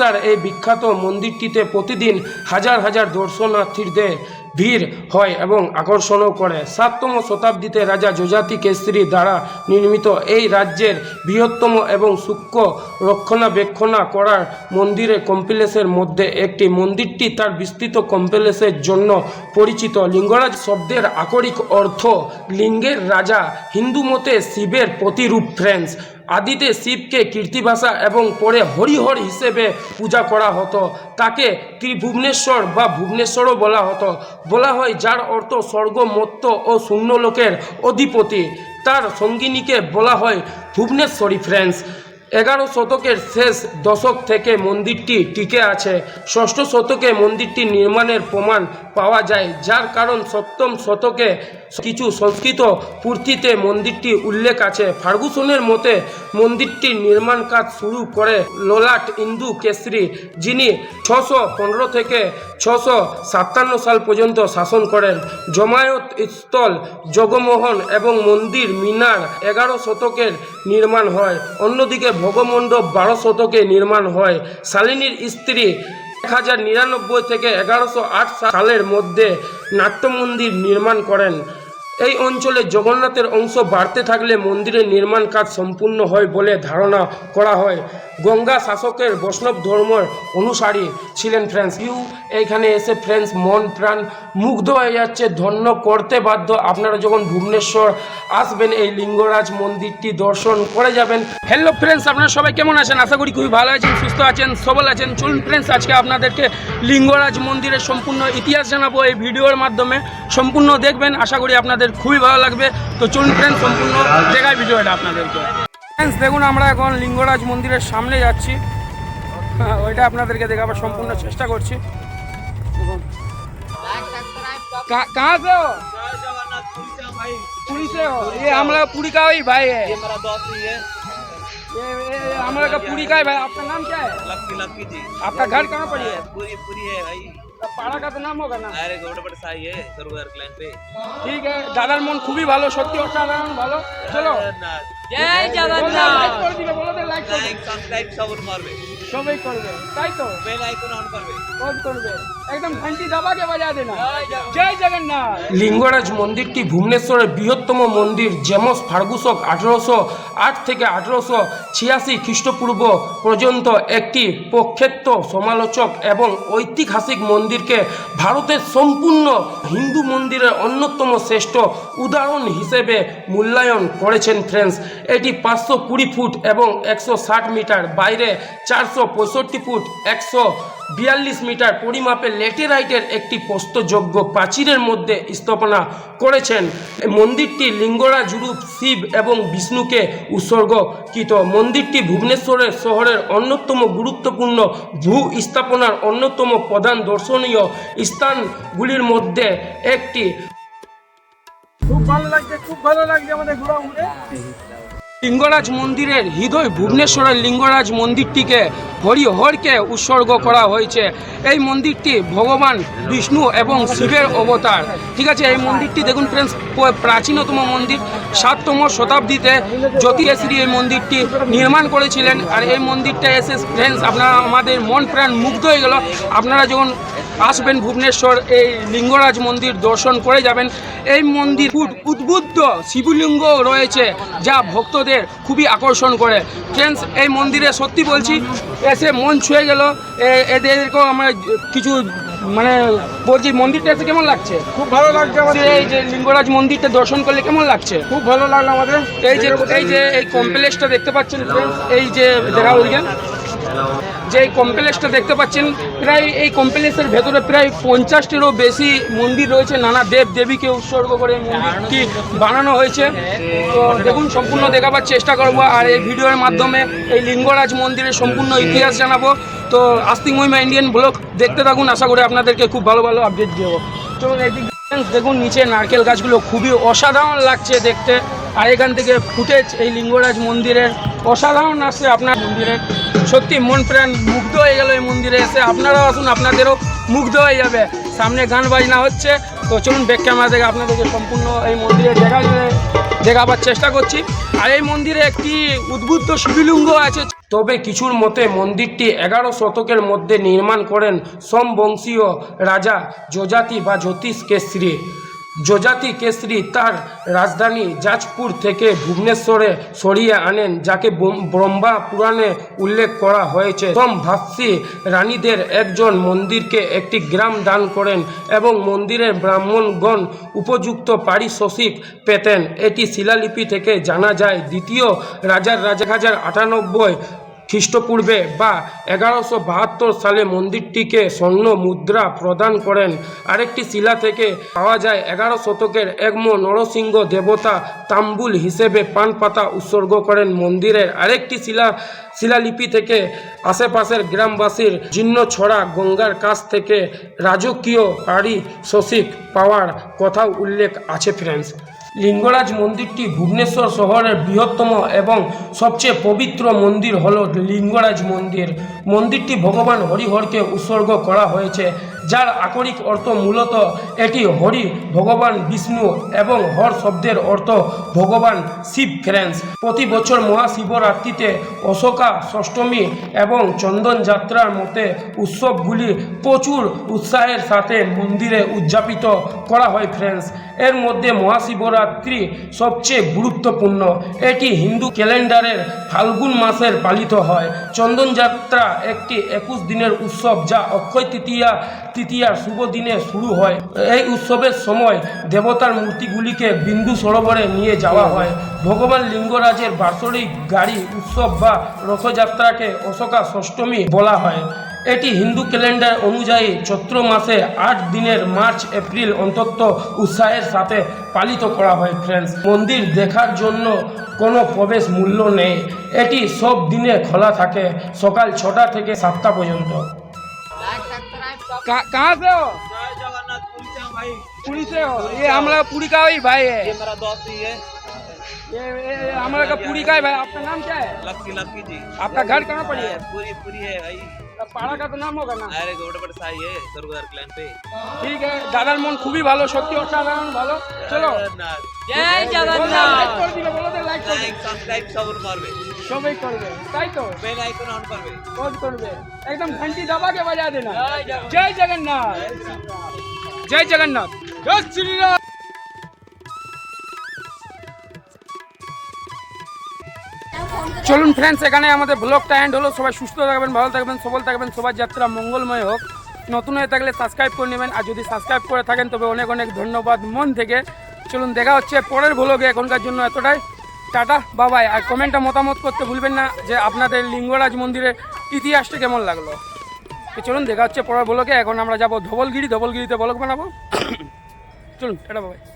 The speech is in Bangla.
উড়িষ্যার এই বিখ্যাত মন্দিরটিতে প্রতিদিন হাজার হাজার দর্শনার্থীদের ভিড় হয় এবং আকর্ষণও করে। সাততম শতাব্দীতে রাজা যজাতি কেশরী দ্বারা নির্মিত এই রাজ্যের বৃহত্তম এবং সূক্ষ্ম রক্ষণাবেক্ষণা করার মন্দিরের কমপ্লেক্সের মধ্যে একটি মন্দিরটি তার বিস্তৃত কমপ্লেক্সের জন্য পরিচিত। লিঙ্গরাজ শব্দের আকরিক অর্থ লিঙ্গের রাজা হিন্দু মতে শিবের প্রতিরূপ ফ্রেন্স আদিতে শিবকে কীর্তিভাষা এবং পরে হরিহর হিসেবে পূজা করা হতো। তাকে ত্রিভুবনেশ্বর বা ভুবনেশ্বরও বলা হতো। বলা হয় যার অর্থ স্বর্গ, মত্ত ও শূন্যলোকের অধিপতি। তার সঙ্গিনীকে বলা হয় ভুবনেশ্বরী ফ্রেন্স এগারো শতকের শেষ দশক থেকে মন্দিরটি টিকে আছে। ষষ্ঠ শতকে মন্দিরটি নির্মাণের প্রমাণ পাওয়া যায়, যার কারণ সপ্তম শতকে কিছু সংস্কৃত পূর্তিতে মন্দিরটি উল্লেখ আছে। ফার্গুসনের মতে, মন্দিরটির নির্মাণ কাজ শুরু করে ললাট ইন্দু কেশরী, যিনি ছশো পনেরো থেকে ছশো সাতান্ন সাল পর্যন্ত শাসন করেন। জমায়েত স্থল, জগমোহন এবং মন্দির মিনার এগারো শতকের নির্মাণ হয়। অন্যদিকে ভগমণ্ডপ বারো শতকে নির্মাণ হয়। শালিনীর স্ত্রী এক হাজার নিরানব্বই থেকে এগারোশো আট সালের মধ্যে নাট্যমন্দির নির্মাণ করেন। এই অঞ্চলে জগন্নাথের অংশ বাড়তে থাকলে মন্দিরের নির্মাণ কাজ সম্পূর্ণ হয় বলে ধারণা করা হয়। গঙ্গা শাসকের বৈষ্ণব ধর্মের অনুসারী ছিলেন ফ্রেন্স ইউ, এইখানে এসে ফ্রেন্স মন প্রাণ মুগ্ধ হয়ে যাচ্ছে, ধন্য করতে বাধ্য। আপনারা যখন ভুবনেশ্বর আসবেন, এই লিঙ্গরাজ মন্দিরটি দর্শন করে যাবেন। হ্যালো ফ্রেন্ডস আপনারা সবাই কেমন আছেন? আশা করি খুবই ভালো আছেন, সুস্থ আছেন, সবল আছেন। চলুন ফ্রেন্ডস আজকে আপনাদেরকে লিঙ্গরাজ মন্দিরের সম্পূর্ণ ইতিহাস জানাব। এই ভিডিওর মাধ্যমে সম্পূর্ণ দেখবেন। আশা করি আপনাদের খুবই ভালো লাগবে তো চলুন ফ্রেন্ডস সম্পূর্ণ দেখায় ভিডিওটা আপনাদেরকে ফ্রেন্ডস দেখুন আমরা এখন লিঙ্গরাজ মন্দিরের সামনে যাচ্ছি হ্যাঁ, ওইটা আপনাদেরকে দেখাবার সম্পূর্ণ চেষ্টা করছি দেখুন कहाँ कहाँ से हो पुरी से हो ये हम लोग पुरी का ही भाई है ये मेरा दोस्त ही है ये, ये हम लोग का पुरी का ही भाई आपका नाम क्या है लक्की लक्की जी आपका घर कहाँ पर है पूरी पूरी है भाई পাড়া का तो नाम होगा ना अरे गौडबट साई है सरोवर क्लाइन पे ঠিক আছে দাদার মন খুবই ভালো সত্যি অসাধারণ ভালো চলো जय লাইক করে দিবে বলো তো লাইক করবে লাইক সাবস্ক্রাইব সব মারবে সবাই করবে তাই তো? বেল আইকন অন করবে। কল করবে। একদম ঘন্টি দাবাকে বাজা দেনা জয় জগন্নাথ। লিঙ্গরাজ মন্দিরটি ভুবনেশ্বরের বৃহত্তম মন্দির? জেমস ফার্গুসক আঠেরোশো আট থেকে আঠেরোশো ছিয়াশি খ্রিস্টপূর্ব পর্যন্ত একটি প্রক্ষেত্র সমালোচক এবং ঐতিহাসিক মন্দিরকে ভারতের সম্পূর্ণ হিন্দু মন্দিরের অন্যতম শ্রেষ্ঠ উদাহরণ হিসেবে মূল্যায়ন করেছেন ফ্রেন্স এটি পাঁচশো কুড়ি ফুট এবং একশো ষাট মিটার, বাইরে চারশো পঁয়ষট্টি ফুট, একশো বিয়াল্লিশ মিটার পরিমাপে লেটেরাইটের একটি প্রস্তযোগ্য প্রাচীরের মধ্যে স্থাপনা করেছেন। মন্দিরটি লিঙ্গরাজ রূপ শিব এবং বিষ্ণুকে উৎসর্গকৃত। মন্দিরটি ভুবনেশ্বরের শহরের অন্যতম গুরুত্বপূর্ণ ভূ স্থাপনার অন্যতম প্রধান দর্শনীয় স্থানগুলির মধ্যে একটি। খুব ভালো লাগছে, খুব ভালো লাগছে আমাদের ঘোরা ঘুরে লিঙ্গরাজ মন্দিরের হৃদয় ভুবনেশ্বরের লিঙ্গরাজ মন্দিরটিকে হরিহরকে উৎসর্গ করা হয়েছে। এই মন্দিরটি ভগবান বিষ্ণু এবং শিবের অবতার। ঠিক আছে, এই মন্দিরটি দেখুন ফ্রেন্ডস প্রাচীনতম মন্দির, সাততম শতাব্দীতে জ্যোতিষী এই মন্দিরটি নির্মাণ করেছিলেন। আর এই মন্দিরটা এসে ফ্রেন্ডস আপনারা আমাদের মন প্রাণ মুগ্ধ হয়ে গেল। আপনারা যখন আসবেন ভুবনেশ্বর এই লিঙ্গরাজ মন্দির দর্শন করে যাবেন। এই মন্দির খুব উদ্বুদ্ধ শিবলিঙ্গ রয়েছে যা ভক্তদের খুবই আকর্ষণ করে। ফ্রেন্ডস এই মন্দিরে সত্যি বলছি এসে মন ছুঁয়ে গেল। এদেরকেও আমরা কিছু মানে বলছি মন্দিরটা এসে কেমন লাগছে? খুব ভালো লাগছে আমাদের এই যে লিঙ্গরাজ মন্দিরটা দর্শন করলে কেমন লাগছে? খুব ভালো লাগল আমাদের। এই যে এই যে এই কমপ্লেক্সটা দেখতে পাচ্ছেন এই যে দেখা যে কমপ্লেক্সটা দেখতে পাচ্ছেন, প্রায় এই কমপ্লেক্সের ভেতরে প্রায় পঞ্চাশটিরও বেশি মন্দির রয়েছে, নানা দেব দেবীকে উৎসর্গ করে মন্দিরটি বানানো হয়েছে। তো দেখুন, সম্পূর্ণ দেখাবার চেষ্টা করব, আর এই ভিডিওর মাধ্যমে এই লিঙ্গরাজ মন্দিরের সম্পূর্ণ ইতিহাস জানাব। তো আস্তিক মহিমা ইন্ডিয়ান ব্লগ দেখতে থাকুন, আশা করি আপনাদেরকে খুব ভালো ভালো আপডেট দেবো। চলুন দেখুন, নিচে নারকেল গাছগুলো খুবই অসাধারণ লাগছে দেখতে। আর এখান থেকে ফুটেজ এই লিঙ্গরাজ মন্দিরের অসাধারণ আসছে আপনার মন্দিরের সত্যি মন প্রাণ মুগ্ধ হয়ে গেল এই মন্দিরে এসে। আপনারাও আসুন, আপনাদেরও মুগ্ধ হয়ে যাবে। সামনে গান বাজনা হচ্ছে। তো চলুন ব্যাক ক্যামেরা থেকে আপনাদেরকে সম্পূর্ণ এই মন্দিরে দেখা দেখাবার চেষ্টা করছি। আর এই মন্দিরে একটি উদ্বুদ্ধ শিবলিঙ্গ আছে। তবে কিছুর মতে মন্দিরটি এগারো শতকের মধ্যে নির্মাণ করেন সোমবংশীয় রাজা যজাতি বা জ্যোতিষ কেশরী যজাতি কেশরী তার রাজধানী যাজপুর থেকে ভুবনেশ্বরে সরিয়ে আনেন, যাকে ব্রহ্ম- পুরাণে উল্লেখ করা হয়েছে। সোম ভাবসী রানীদের একজন মন্দিরকে একটি গ্রাম দান করেন এবং মন্দিরের ব্রাহ্মণগণ উপযুক্ত পারিতোষিক পেতেন। এটি শিলালিপি থেকে জানা যায়, দ্বিতীয় রাজার রাজা। হাজার আটানব্বই খ্রিস্টপূর্বে বা এগারোশো বাহাত্তর সালে মন্দিরটিকে স্বর্ণ মুদ্রা প্রদান করেন। আরেকটি শিলা থেকে পাওয়া যায় এগারো শতকের একম নরসিংহ দেবতা তাম্বুল হিসেবে পান পাতা উৎসর্গ করেন মন্দিরের। আরেকটি শিলা, শিলালিপি থেকে আশেপাশের গ্রামবাসীর জীর্ণছড়া গঙ্গার কাছ থেকে রাজকীয় পারি শশিক পাওয়ার কথাও উল্লেখ আছে ফ্রেন্ডস লিঙ্গরাজ মন্দিরটি ভুবনেশ্বর শহরের বৃহত্তম এবং সবচেয়ে পবিত্র মন্দির হল লিঙ্গরাজ মন্দির। মন্দিরটি ভগবান হরিহরকে উৎসর্গ করা হয়েছে। যার আকরিক অর্থ মূলত এটি হরি ভগবান বিষ্ণু এবং হর শব্দের অর্থ ভগবান শিব ফ্রেন্স প্রতি বছর মহাশিবরাত্রিতে অশোকা ষষ্ঠমী এবং চন্দন যাত্রার মতে উৎসবগুলি প্রচুর উৎসাহের সাথে মন্দিরে উদযাপিত করা হয় ফ্রেন্ডস এর মধ্যে মহাশিবরাত্রি সবচেয়ে গুরুত্বপূর্ণ। এটি হিন্দু ক্যালেন্ডারের ফাল্গুন মাসের পালিত হয়। চন্দন যাত্রা একটি একুশ দিনের উৎসব যা অক্ষয় তৃতীয়া তৃতীয়ার শুভ দিনে শুরু হয়। এই উৎসবের সময় দেবতার মূর্তিগুলিকে বিন্দু সরোবরে নিয়ে যাওয়া হয়। ভগবান লিঙ্গরাজের বাৎসরিক গাড়ি, উৎসব বা রথযাত্রাকে অশোকা ষষ্ঠমী বলা হয়। এটি হিন্দু ক্যালেন্ডার অনুযায়ী চৈত্র মাসে আট দিনের মার্চ, এপ্রিল অন্তত উৎসাহের সাথে পালিত করা হয় ফ্রেন্ডস মন্দির দেখার জন্য কোনো প্রবেশ মূল্য নেই। এটি সব দিনে খোলা থাকে, সকাল ছটা থেকে সাতটা পর্যন্ত। कहाँ कहाँ से हो जय जगन्नाथ पुरी से हूँ भाई पुरी से हो ये हमारा पुरी का ही भाई है ये मेरा दोस्त ही है ये, ये ये हमारा का पुरी का ही भाई आपका नाम क्या है लक्की लक्की जी आपका घर कहाँ पर है पूरी पूरी है भाई পাড়া का तो नाम होगा ना अरे गोडबड़ साई है स्वर्गदार क्लैन पे ঠিক আছে দাদার মন খুবই ভালো সত্যি অসাধারণ ভালো চলো जगन्नाथ জয় জগন্নাথ লাইক করে দিলে বলো তো লাইক করবে লাইক সাবস্ক্রাইব সব করবে সবাই করবে তাই তো বেল আইকন অন করবে रोज করবে একদম ঘন্টি দবা के बजा देना जय जगन्नाथ जय जगन्नाथ जय श्री राम চলুন ফ্রেন্ডস এখানে আমাদের ব্লগটা এন্ড হলো। সবাই সুস্থ থাকবেন, ভালো থাকবেন, সবল থাকবেন। সবার যাত্রা মঙ্গলময় হোক। নতুন হয়ে থাকলে সাবস্ক্রাইব করে নেবেন। আর যদি সাবস্ক্রাইব করে থাকেন, তবে অনেক অনেক ধন্যবাদ মন থেকে। চলুন, দেখা হচ্ছে পরের ব্লগে এখনকার জন্য এতটাই। টাটা বাবাই আর কমেন্টটা মতামত করতে ভুলবেন না যে আপনাদের লিঙ্গরাজ মন্দিরের ইতিহাসটা কেমন লাগল। তো চলুন, দেখা হচ্ছে পরের ব্লগে এখন আমরা যাব ধবলগিরি। ধবলগিরিতে ব্লগ বানাবো। চলুন, টাটা বাবাই